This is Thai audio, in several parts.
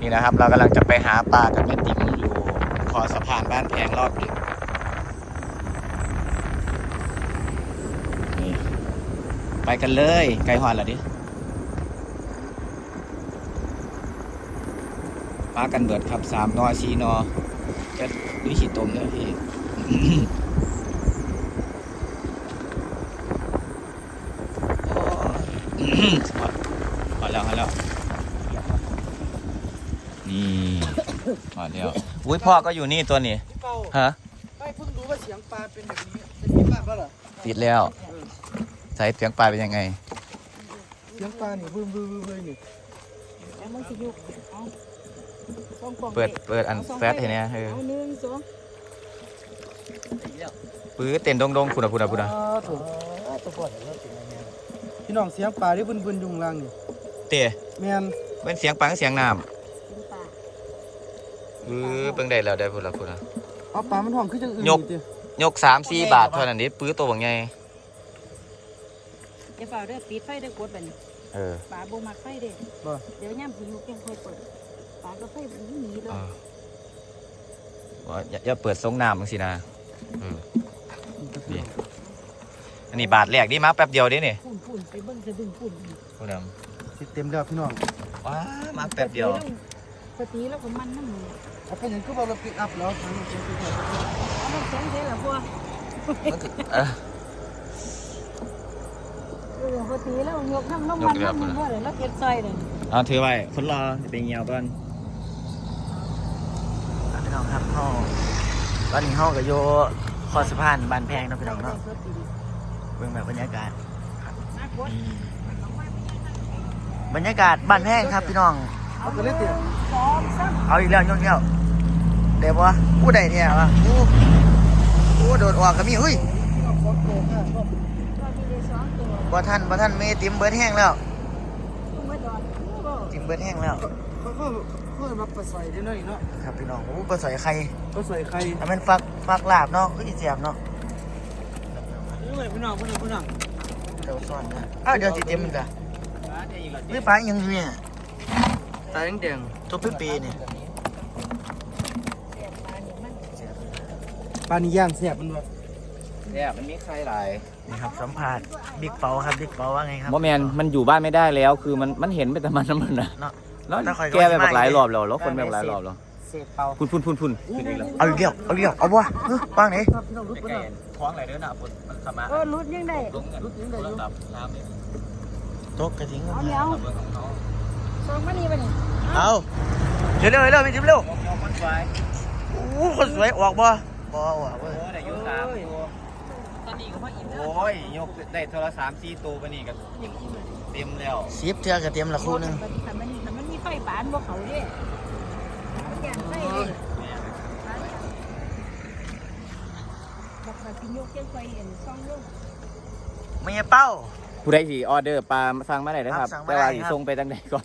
นี่นะครับ เรากำลังจะไปหาปลากับแม่ติ๋มอยู่ขอสะพานบ้านแพงรอบดึกนี่ไปกันเลยไกลหอดเหรอดิมากันเบิดครับสามนอสี่นอจะดูฉีดตมเนี่ยพี่ โอ้ยพอแล้วพอแล้ว นี่ มาแล้วอุ้ยพ่อก็อยู่นี่ตัวนี้พี่เป้าฮะไม่เพิ่งรู้ว่าเสียงปลาเป็นแบบนี้เป็นที่มากแล้วเหรอติดแล้วใส่เสียงปลายเป็นยังไง เสียงปลานี่บึ้มบึ้มบึ้มบึ้มนี่แล้วมันสิยุกเอาสองกล่องเปิดเปิดอันแฟตให้เนี่ยเออเอาหนึ่งสองปื้อเต้นดงดงๆคุณอะคุณอะคุณอะอ่าถูกตัวก่อนแล้วเป็นยังไงพี่น้องเสียงปลาที่บึ้มบึ้มยุงลังนี่เตะแมนเป็นเสียงปลากับเสียงน้เป็นปลาำปื้อเบิ่งได้แล้วได้พูดละพูดละ เอาปลามันห้องขึ้นจังอื่นยกนี่ติยกสามสี่บาทเท่านั้นนี้ปื้อตัวบางไงอย่าเฝ้าเด้อปิดไฟเด้อกดบัดนี้เออปลาบ่มักไฟเด้อบ่เดี๋ยวย่ำสิยุกยังค่อยเปิดปลาก็ไฟมันหนีเลเอยอว่าอย่าอย่าเปิดทรงน้ำมึงสินะเออนี่อันนี้บาทแรกนี่มาแป๊บเดียวเดินี่ฝุ่นฝุ่นไปเบิ่งสะดึงฝุ่นพูดนสิเต็มแล้วพี่น้องำว้ามาแป๊บเดียวป กติแล้วก็มันน้ำหมูเอาเป็นอย่างคือว่าเราปิกอัพแล้วทางนี้เสียงคือว่าเอาน้ำแข็งใส่ละพวกมันคือเออเออปกติแล้วยกน้ำน้ำมันน้ำมันพวกเลยแล้วเก็บใส่เลยเอาถือไว้คนรอจะไปเงียวก่อนพี่น้องครับห้องตอนนี้ห้องกับโยคอสะพานบานแพงเนาะพี่น้องเนาะเบื้องแบบบรรยากาศมากดบรรยากาศบ้านแพงครับพี่น้อง เอาไปเลยติสองสามเอาอีกแล้วยกเงี้ยวเดี๋ยววะผู้ใดเนี่ยวะผู้ผู้โดดออกก็มีเฮ้ยพี่น้องขอโกงค่ะก็ตัวมีเลยสองตัวบ่ท่านบ่ท่านเมติมเบิร์ดแห้งแล้วตุ้มไว้ดอนโอ้ติมเบิร์ดแห้งแล้ว เขาเขาเขามาปลาใส่ได้หน่อยเนาะครับพี่น้องโอ้ปลาสอยไข่ปลาใส่ไข่อันเป็นฟักฟักลาบเนาะคืออีเสียบเนาะนี่เลยพี่น้องพี่น้องพี่น้องเดี๋ยวซ่อนนะอ้าวเดี๋ยวสิเต็มมันกะไม่ปลาอีหยังอยู่เนี่ย ตาแดงตัวเป๊ะๆเนี่ยเสียบปลาเนี่ยมันปลานี่ย่างแซ่บมันว่าเนี่ยมันมีไข่หลายนี่ครับสัมภาษณ์บิ๊กเปาครับบิ๊กเปาว่าไงครับ โมแมนมันอยู่บ้านไม่ได้แล้ว คือมันมันเห็นเป็นแต่มันน้ำมันนะเนาะแล้วแต่ข่อยก็แก้ไปว่าสิแบบหลายมาอีกรอบแล้วแล้วคนไปแบบหลายรอบแล้วเศษเปล่าพุ่นพุ่นพุ่นพุ่นขึ้นอีกแล้วเอาอีกเดียวเอาอีกเดียวเอาบ่เฮ้ยบ้างไหนครับพี่น้องรุดไปหน่อยท้องไหลเด้อหนาพุ่นมันขับมาเออรุดยังได้ลงกันรุดยังไงอยู่ดับน้ำนี่ตกกระถิ่งเอาเหนียว สองมานี่มานี่เอาเร็วเร็วเร็วพี่ทิมเร็วยอมมันไว้โอ้คนสวยออกบ่บ่ออกเว้ยโอ้ได้อยู่สามตัวตอนนี้ก็พออิ่มแล้วโอ้ยยกได้โทรสามสี่ตัวไปนี่ก็เต็มแล้วสิบเทือกระเทียมละคู่หนึงถ้ามันถ้ามันมีไฟปานบ่เขาเด้มันย่างไฟเลยบอกว่าสิยกเจ้าไฟเห็นช่องลูกไม่ใช่เป้าผู้ใดที่ออเดอร์ปลาสั่งมาได้นะครับสั่งมาแต่ว่าได้สิครับส่งไปตั้งใดก่อน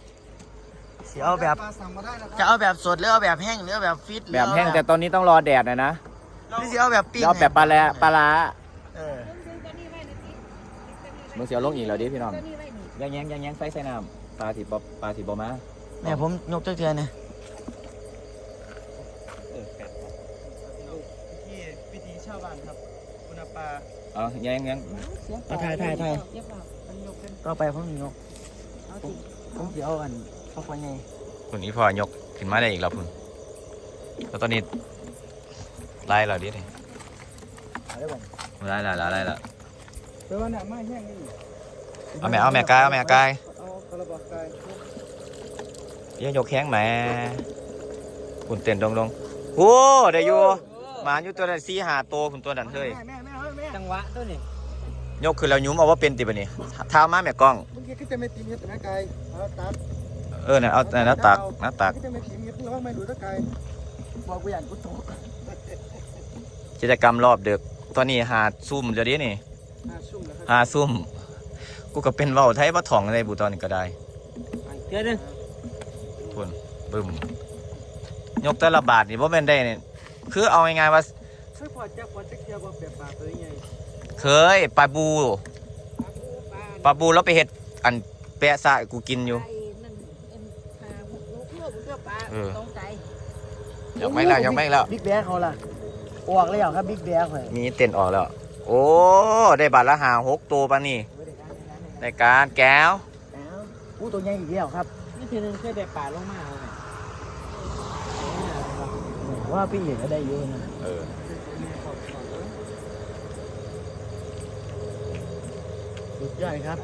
สิเอาแบบ ปลาสั่งมาได้นะคจะรับเอาแบบสดหรือเอาแบบแห้งหรือเอาแบบฟิตหรือแบบแห้งเอาแต่ตอนนี้ต้องรอแดดนะนะหรือสิเอาแบบปิ้งแล้วแบบปลาแลปลาร้าเออซึ่งตัวนี้ไว้นะจิมึงเสียวลงอีกแล้วดิพี่น้องตัวนี้ไว้นี่ยังยังยังยังไฟใส่น้ำปลาสีบปลาสีบมาแม่ผมยกเจ้าเทือเนี่ยที่พิธีชาวบ้านครับคุณปลาเอายังยังเสียงเอาถ่ายถ่ายถ่ายเรียบร้อยมันยกกันต่อไปผมยกเอาสิผมสิเอาอัน เข้าไปไงคุณอีพอยกขึ้นมาได้อีกแล้วพุ่นแล้วตอนนี้ไล่เราดิเนี่ยเอาได้บ่ไล่ละไล่ละแปลว่าหน้าไม้แห้งนี่เอาแม่เอาแม่กายเอาแม่กายเอากระบอกกายยังยกแข้งแหม่คุณเต้นดงดงโอ้ได้อยู่หมาอยู่ตัวนั้นสี่หาโตวคุณตัวนั้นเฮ้ยแม่แม่แม่เฮ้ยแม่จังหวะตัวนี้ยกขึ้นแล้วยุ้มเอาว่าเป็นติบะนี่เท้ามาแม่กล้องเมื่อกี้ก็จะไม่ตีมเฮ็ดแต่แม่กายเอาตัด เออน่ะเอาหน้าตักหน้าตักก็จะไม่ตีมเฮ็ดแล้วไม่ดูตะกายบอกกูอย่างกูโตกิจกรรมรอบดึกตอนนี้หาซุ่มเดี๋ยวนี้นี่อ่าชุ่มแล้วครับหาซุ่ม กูก็เป็นเว้าไทยบ่ถ่องในบุตอนนี้ก็ได้เดี๋ยวนึงทุนบึ้มยกแต่ละบาทนี่บ่แม่นได้นี่คือเอาง่ายๆว่าเคยพอจักพอจักเทียบว่าแบบปลาตัวใหญ่เคยปลาบูปลาบูแล้วไปเฮ็ดอันแปะซะกูกินอยู่ไอ้นั่น เอ็นหาหกโลกโลกเกือบปลาเออ ตรงใจยังไม่แล้วยังไม่แล้ว บิ๊กแบ๊เขาล่ะออกแล้วครับบิ๊กแบ๊ข่อยมีเต้นออกแล้ว โอ้ ได้บาทละหาหกตัวปะนี่ในการแก้วแล้วอู้ตัวใหญ่อีกแล้วครับนี่ทีนึงเคยได้ปลาลงมาเอาไหมว่าพี่เอกก็ได้เยอะนะเออ สุดยอดครับ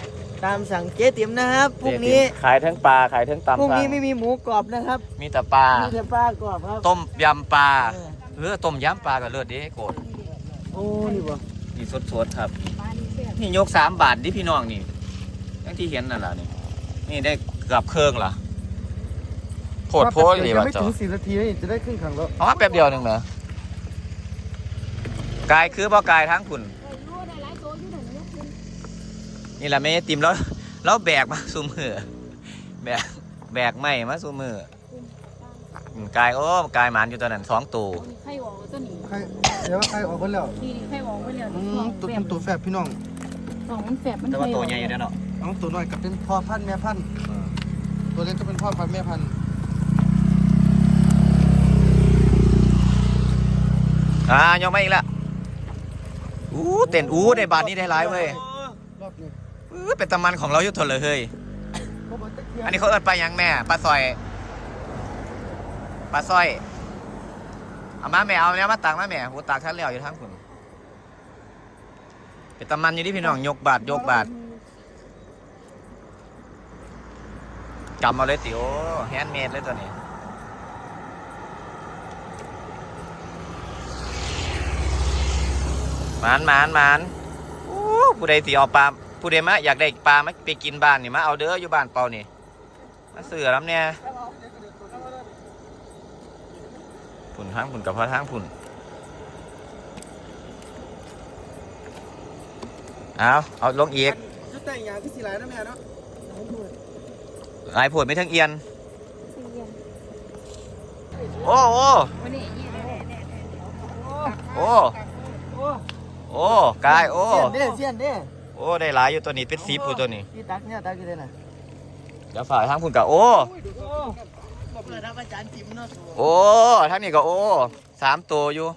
ตามสั่งเจ๊ติ๋มนะครับพรุ่งนี้ขายทั้งปลาขายทั้งตำพรุ่งสั่นี้งไม่มีหมูกรอบนะครับมีแต่ปลามีแต่ปลากรอบครับ ต้มยำปลาเออเออต้มยำปลากับเลือดเด้โกดโอ้นี่บ่นี่สดๆครับปลานี่แซ่บนี่ยกสามบาทดิพี่น้องนี่อย่างที่เห็นนั่นแหละนี่นี่ได้เกือบเครื่องละโพดโพดเลยยังว่ะไม่เจ้าถึงสี่นาทีนี่จะได้ครึ่งขังแล้วเอามาแป๊บเดียวหนึ่งเหรอกายคือบ่กายทั้งคุณ เออรู้ได้หลายตัวอยู่หนึ่งยกขึ้น นี่แหละไม่ได้ติมแล้วแล้วแบกมาซูมือแบกแบกไม่มาซูมืออืมกายโอ้กายหมานอยู่ตอนนั้นสองตัวมีไข่หวานตัวนี้ใครเดี๋ยวใครออกคนแล้วนี่นี่ไข่หวานไปแล้วอืสอมงตัวแฝเป็ดนตัวแฝดพี่น้องสองมันแฝดมันแต่ว่าไข่ตัวหวานใหญ่อยู่แล้วเนาะน้องตัวน้อยกับเป็นพ่อพันธุ์แม่พันธุ์ตัวเล็กก็เป็นพ่อพันธุ์แม่พันธุ์อ่ายกมาอีกแล้วอู้เต้นอู้ได้บาทนี้ได้หลายเว้ยร อบนี้อู้เป็นตำมันของเราอยู่ทนเลยเฮ้ยเขาบอกตะเกียบอันนี้เขาเอิ้นปลาหยังแม่ปลาซอยปลาซอย เอามาแม่เอาเนี้ยมาตักมาแม่หูตักท่านแล้วอยู่ทั้งคุณเป็นตำมันอยู่ที่พี่น้องยกบาทยกบาทกำเอาเลยติโอแฮนด์เมดเลยตัวนี้หมานหมานหมานอู้ผู้ใดสิเอาปลา ผู้ใดมาอยากได้ปลามาไปกินบ้านนี่มาเอาเด้ออยู่บ้านเปล่านี่มาเสือแล้วเนี่ยผุนทั้งผุนกับพ่อทั้งผุนเอาเอาลงอีกจะแต่งงานที่สีหลายนะแม่เนาะหลายผุนไม่ทั้งเอียนสี่เย็นโอ้โอ้วันนี้ยี่เลยโอ้โอ้กายโอ้เสียนเด้เสียนเด้ โอ้ได้หลายอยู่ตัวนี้เป็นสีผู้ตัวนี้พี่ตักเนี่ยตักอยู่ได้น่ะเดี๋ยวฝ่ายทั้งผุนกับโอ้เปิดรับอาจารย์ติ๋มเนาะโอ้ทั้งนี้ก็โอ้สามตัวอยู่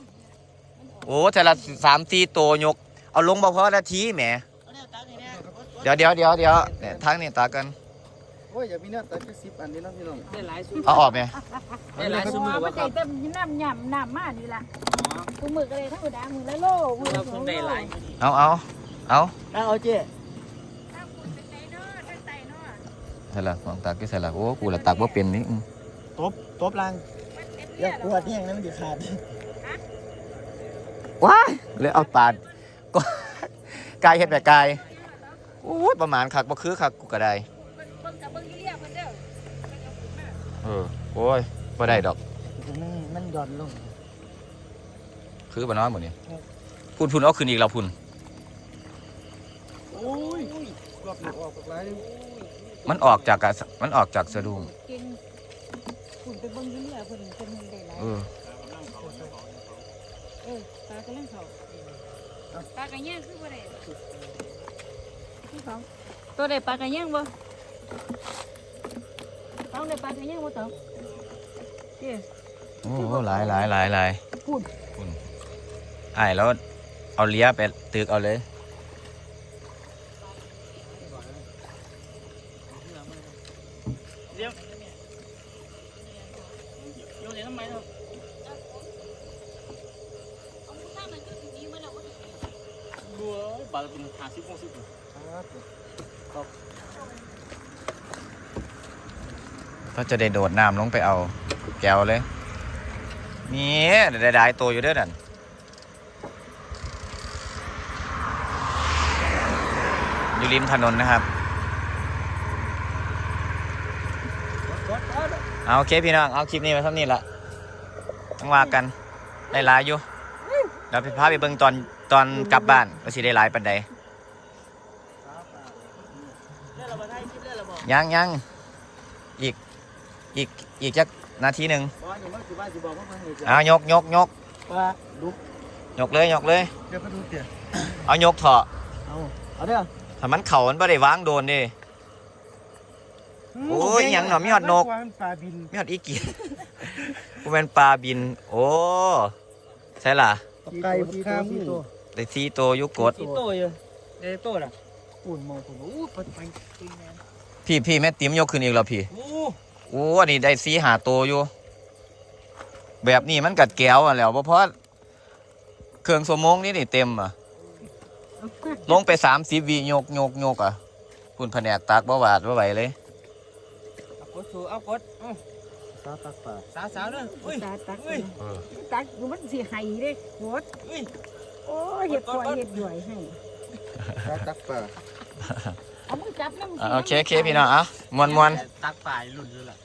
โอ้แต่ละสามตีตัวยก เอาลงบ่พอนาทีแหมเดี๋ยวเดี๋ยวเดี๋ยวเดี๋ยวเนี่ยทั้งนี้ตากันโอ้ยอย่ามีเนี่ยตักแค่สิบอันนี้เนาะพี่น้องได้หลายสุดเอาออกไหมได้หลายสุดหัวมือมัวะนคใจรับเต็มน้ำยำน้ำมานี่ล่ะตัวมือก็เลยธรรมดามือละโลมือเราละสคองงโลได้หลายเอาเอา เอาตักเอาเจ๊ตั้งคุณเป็นไงเนาะตั้งใจเนาะใส่ละมองตาก็ใส่ละโอ้กูละตักว่าเป็นนี่อืมตบตบลังมันเป็นอย่าเรื่องกลัวที่ยังนั้นมันจะขาดว้ายเลยเอาปาดก็กายเห็ดแบบกายโอ้ยประมาณคักบ่คือคักกูก็ได้เบิ่งกับเบิ่งยี่เรียกเพิ่นเด้อเออโอ้ยบ่ได้ดอกมันมันหย่อนลงคือบ่น้อยหมดนี่พุ่นพุ่นเอาขึ้นอีกแล้วพุ่นโอ้ยรอบนี้ออกปากหลายเลยมันออกจากกะมันออกจากสะดุ้งเก่งคุณไปเบิ่งยี่เรียกเพิ่นเพิ่นได้หลายเออเออปลากำลังเขาปลากระย่างคือบ่ได้ที่สองตัวได้ปลากระย่างบ่ต้องได้ปลากระย่างบ่ต้องเจ้โอ้หลายหลายหลายหลายพุ่นพุ่นไอ้ายแล้วเอาเลี้ยไปตึกเอาเลยโย บัวบาทเป็นหาสิบหกสิบก็จะได้โดดน้ำลงไปเอาแก้วเลย นี่ได้ได้ตัวอยู่เด้วยนั่นอยู่ริมถนนนะครับ เอาโอเคพี่น้อง เอาคลิปนี้มาเท่านี้ละต้องว่ากันได้หลายอยู่เดี๋ยวพี่พาไปเบิ่งตอน ตอนกลับบ้านว่าสิได้หลายปันใดยังยังอีกอีกอีกจักนาทีหนึ่งบอสอยู่เมื่อสิบ้านสิบอกว่ามันเลยจะเอายกยกยกว่าดูยกเลยยกเลยเดี๋ยวไปดูเตี๋ยเอายกเถอะเอาเอาเด้อถ้ามันเข่ามันไม่ได้วางโดนดิโอ้ยหยังหน่อมีหอดนกว่ามันปลาบินมีหอดอีกีกูเป็นปลาบิน โอ้ ใช่ล่ะไก่บุกข้ามหมู ได้ซีตัวอยุกด สี่โตอยู่เด้โตล่ะปุ่นมองปุ่นอู้ปลาไปพี่พี่แม่ติ๋มยกขึ้นอีกแล้วพี่โอ้โอ้อันนี้ได้ซีหาตัวอยู่ แบบนี้มันกัดแก้วอะแหล้วเพราะเครื่องสมงนี่นี่เต็มอะ ลงไปสามสิบวีโยกโยกโยกอะคุณแผนกตักบ่หวาดบ่ไหวเลย เอากดสูเอากดเอาซาตักปลาสาวสาวเด้ออุ้ยตาตักเอ้ย ตักอยู่มันสิให้เด้โหดอุ้ย โอ้ยเฮ็ดคอยเฮ็ดย่อยให้ซาตักปลาเอามือจับน้ำอะโอเคโอเคพี่น้องอะมวนมวนตักป่ายหลุ่นอยู่ล่ะ